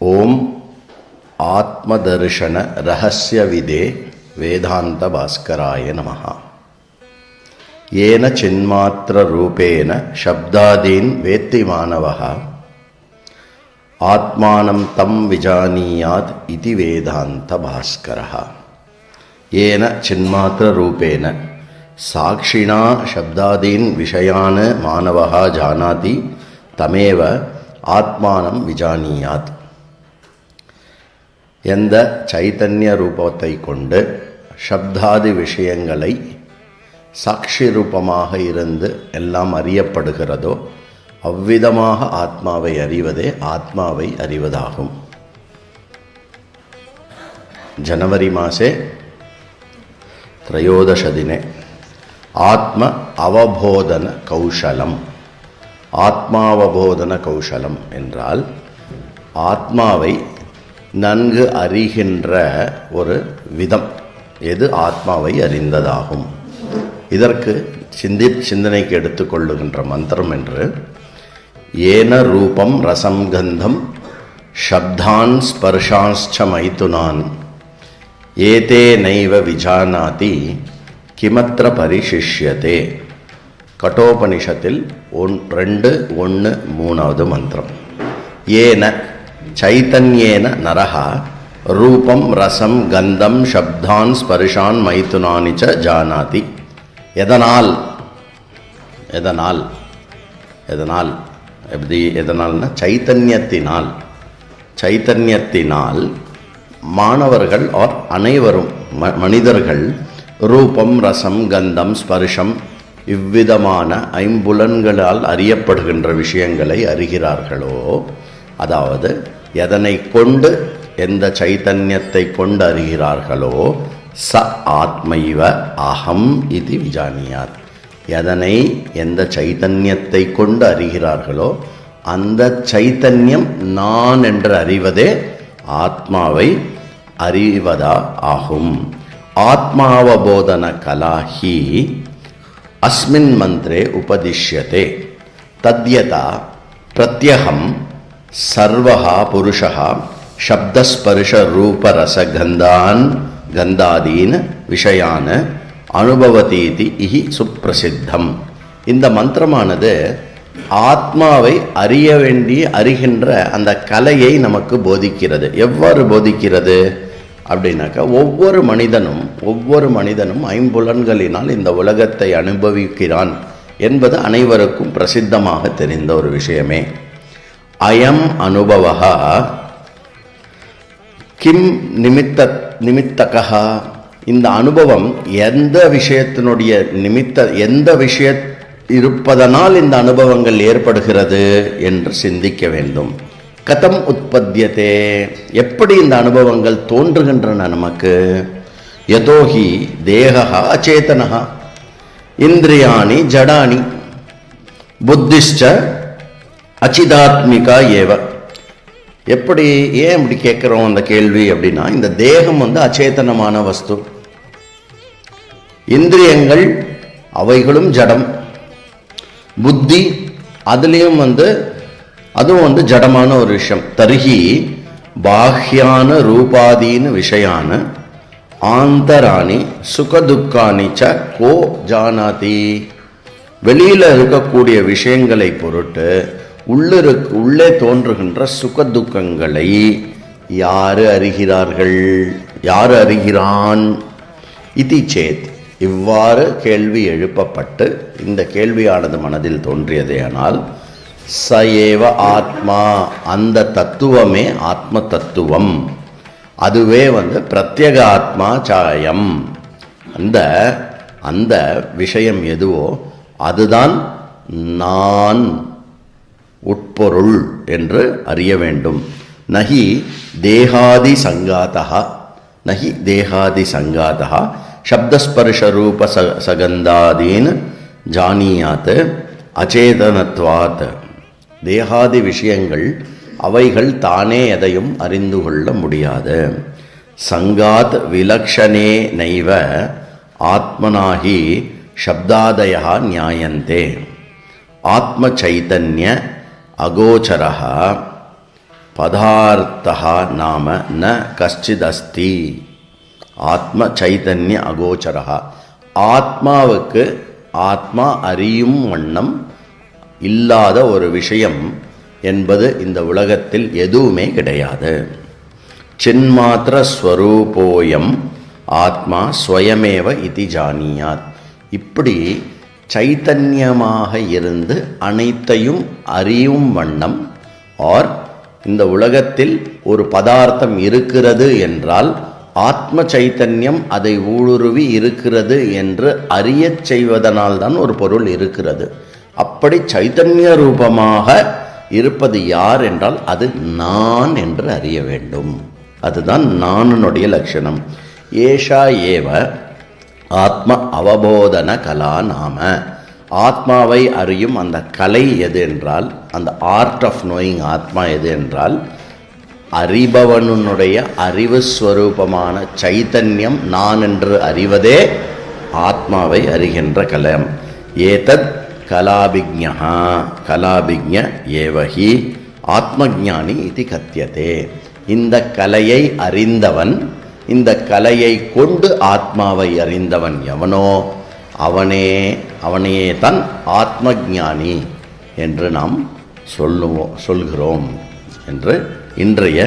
ಓಂ ಆತ್ಮದರ್ಶನ ರಹಸ್ಯವಿದೆ ವೇದಾಂತ ಭಾಸ್ಕರಾಯ ನಮಃ ಯೇನ ಚಿನ್ಮಾತ್ರ ರೂಪೇಣ ಶಬ್ದಾದೀನ್ ವೇತ್ತಿ ಮಾನವ ಆತ್ಮಾನಂ ತಂ ವಿಜಾನೀಯಾತ್ ಇತಿ ವೇದಾಂತ ಭಾಸ್ಕರ ಯೇನ ಚಿನ್ಮಾತ್ರ ರೂಪೇಣ ಸಾಕ್ಷಿಣಾ ಶಬ್ದಾದೀನ್ ವಿಷಯಾನ್ ಮಾನವ ಜಾನಾತಿ ತಮೇವ ಆತ್ಮಾನಂ ವಿಜಾನೀಯಾತ್ எந்த சைதன்ய ரூபத்தை கொண்டு சப்தாதி விஷயங்களை சாட்சி ரூபமாக இருந்து எல்லாம் அறியப்படுகிறதோ அவ்விதமாக ஆத்மாவை அறிவதே ஆத்மாவை அறிவதாகும். ஜனவரி மாசே திரையோதசதினே ஆத்ம அவபோதன கௌசலம் ஆத்மாவபோதன கௌசலம் என்றால் ஆத்மாவை நன்கு அறிகின்ற ஒரு விதம். எது ஆத்மாவை அறிந்ததாகும். இதற்கு சிந்தி சிந்தனைக்கு எடுத்துக்கொள்ளுகின்ற மந்திரம் என்று ஏன ரூபம் ரசம் கந்தம் சப்தான் ஸ்பர்ஷான்ச்ச மைத்துனான் ஏதே நைவ விஜானாதி கிமத்திர பரிசிஷ்யதே. கட்டோபனிஷத்தில் ஒன் ரெண்டு ஒன்று மூணாவது மந்திரம். ஏன சைத்தன்யேன நரஹா ரூபம் ரசம் கந்தம் சப்தான் ஸ்பர்ஷான் மைத்துனானிச்ச ஜானாதி எதனால் எதனால் எதனால் எப்படி எதனால்னா சைத்தன்யத்தினால் சைத்தன்யத்தினால் மாணவர்கள் ஆர் அனைவரும் ம மனிதர்கள் ரூபம் ரசம் கந்தம் ஸ்பர்ஷம் இவ்விதமான ஐம்புலன்களால் அறியப்படுகின்ற விஷயங்களை அறிகிறார்களோ அதாவது எதனை கொண்டு எந்த சைத்தன்யத்தை கொண்டு அறிகிறார்களோ ச ஆத்மைவ அகம் இது விஜானியார் எதனை எந்த சைத்தன்யத்தை கொண்டு அறிகிறார்களோ அந்த சைத்தன்யம் நான் என்று அறிவதே ஆத்மாவை அறிவதா ஆகும். ஆத்மாவபோதன கலாஹி அஸ்மின் மந்திரே உபதிஷ்யதே. தத்யதா பிரத்யகம் சர்வகா புருஷா சப்தஸ்பர்ஷ ரூபரச கந்தான் கந்தாதீன் விஷயான அனுபவதீதி இஹி சுப்பிரசித்தம் இந்த மந்திரமானது ஆத்மாவை அறிய வேண்டி அறிகின்ற அந்த கலையை நமக்கு போதிக்கிறது. எவ்வாறு போதிக்கிறது? அப்படின்னாக்கா ஒவ்வொரு மனிதனும் ஒவ்வொரு மனிதனும் ஐம்புலன்களினால் இந்த உலகத்தை அனுபவிக்கிறான் என்பது அனைவருக்கும் பிரசித்தமாக தெரிந்த ஒரு விஷயமே. அயம் அனுபவா கிம் நிமித்த நிமித்தகா இந்த அனுபவம் எந்த விஷயத்தினுடைய நிமித்த எந்த விஷய இருப்பதனால் இந்த அனுபவங்கள் ஏற்படுகிறது என்று சிந்திக்க வேண்டும். கதம் உற்பத்தியதே எப்படி இந்த அனுபவங்கள் தோன்றுகின்றன நமக்கு? யதோஹி தேகா அச்சேதனஹா. இந்திரியாணி ஜடானி புத்திஷ்ட அச்சிதாத்மிகா ஏவ. எப்படி ஏன் இப்படி கேட்குறோம் அந்த கேள்வி அப்படின்னா இந்த தேகம் வந்து அச்சேதனமான வஸ்து. இந்திரியங்கள் அவைகளும் ஜடம். புத்தி அதுலேயும் வந்து அதுவும் வந்து ஜடமான ஒரு விஷயம். தருகி பாஹ்யான ரூபாதீன விஷயான ஆந்தராணி சுகதுக்கானி ச கோ ஜானாதி. வெளியில் இருக்கக்கூடிய விஷயங்களை பொருட்டு உள்ளிரு உள்ளே தோன்றுகின்ற சுகதுக்கங்களை யார் அறிகிறார்கள்? யார் அறிகிறான்? இது சேத். இவ்வாறு கேள்வி எழுப்பப்பட்டு இந்த கேள்வியானது மனதில் தோன்றியதேயானால் ச ஏவ ஆத்மா அந்த தத்துவமே ஆத்ம தத்துவம் அதுவே வந்து பிரத்யேக ஆத்மா சாயம் அந்த அந்த விஷயம் எதுவோ அதுதான் நான். உட்பொருள் என்று அறிய வேண்டும். நகி தேகாதி சங்காதா நகி தேகாதி சங்காதா சப்தஸ்பர்ஷரூப ச சகந்தாதீன் ஜானியாத் அச்சேதனத்வாத். தேகாதி விஷயங்கள் அவைகள் தானே எதையும் அறிந்து கொள்ள முடியாது. சங்காத் விலக்ஷணே நைவ. ஆத்மனாகி சப்தாதயா நியாயந்தே ஆத்ம சைதன்ய அகோச்சரः பதார்த்தா நாம ந கஷ்டிதஸ்தி. ஆத்ம சைதன்ய அகோச்சரா ஆத்மாவுக்கு ஆத்மா அறியும் வண்ணம் இல்லாத ஒரு விஷயம் என்பது இந்த உலகத்தில் எதுவுமே கிடையாது. சின்மாத்திர ஸ்வரூபோயம் ஆத்மா ஸ்வயமேவ இதி ஜானியாத். இப்படி சைத்தன்யமாக இருந்து அனைத்தையும் அறியும் வண்ணம் ஆர் இந்த உலகத்தில் ஒரு பதார்த்தம் இருக்கிறது என்றால் ஆத்ம சைத்தன்யம் அதை ஊடுருவி இருக்கிறது என்று அறியச் செய்வதனால்தான் ஒரு பொருள் இருக்கிறது. அப்படி சைத்தன்ய ரூபமாக இருப்பது யார் என்றால் அது நான் என்று அறிய வேண்டும். அதுதான் நானுனுடைய லட்சணம். ஏஷா ஏவ ஆத்ம அவபோதன கலா நாம. ஆத்மாவை அறியும் அந்த கலை எது என்றால் அந்த ஆர்ட் ஆஃப் நோயிங் ஆத்மா எது என்றால் அறிபவனுடைய அறிவு ஸ்வரூபமான சைத்தன்யம் நான் என்று அறிவதே ஆத்மாவை அறிகின்ற கலம். ஏதத் கலாபிக்ஞா கலாபிக்ஞ ஏவகி ஆத்மஜானி இது கத்தியதே இந்த கலையை அறிந்தவன் இந்த கலையை கொண்டு ஆத்மாவை அறிந்தவன் எவனோ அவனே அவனையே தான் ஆத்மஜானி என்று நாம் சொல்லுவோம் சொல்கிறோம் என்று இன்றைய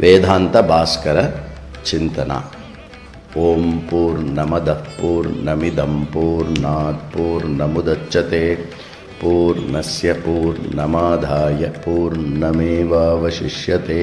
வேதாந்த பாஸ்கர சிந்தனா. ஓம் பூர்ணமத பூர்ணமிதம் பூர்ணாத் பூர்ணமுதச்சதே. பூர்ணஸ்ய பூர்ணமாதாய பூர்ணமேவாவசிஷ்யதே.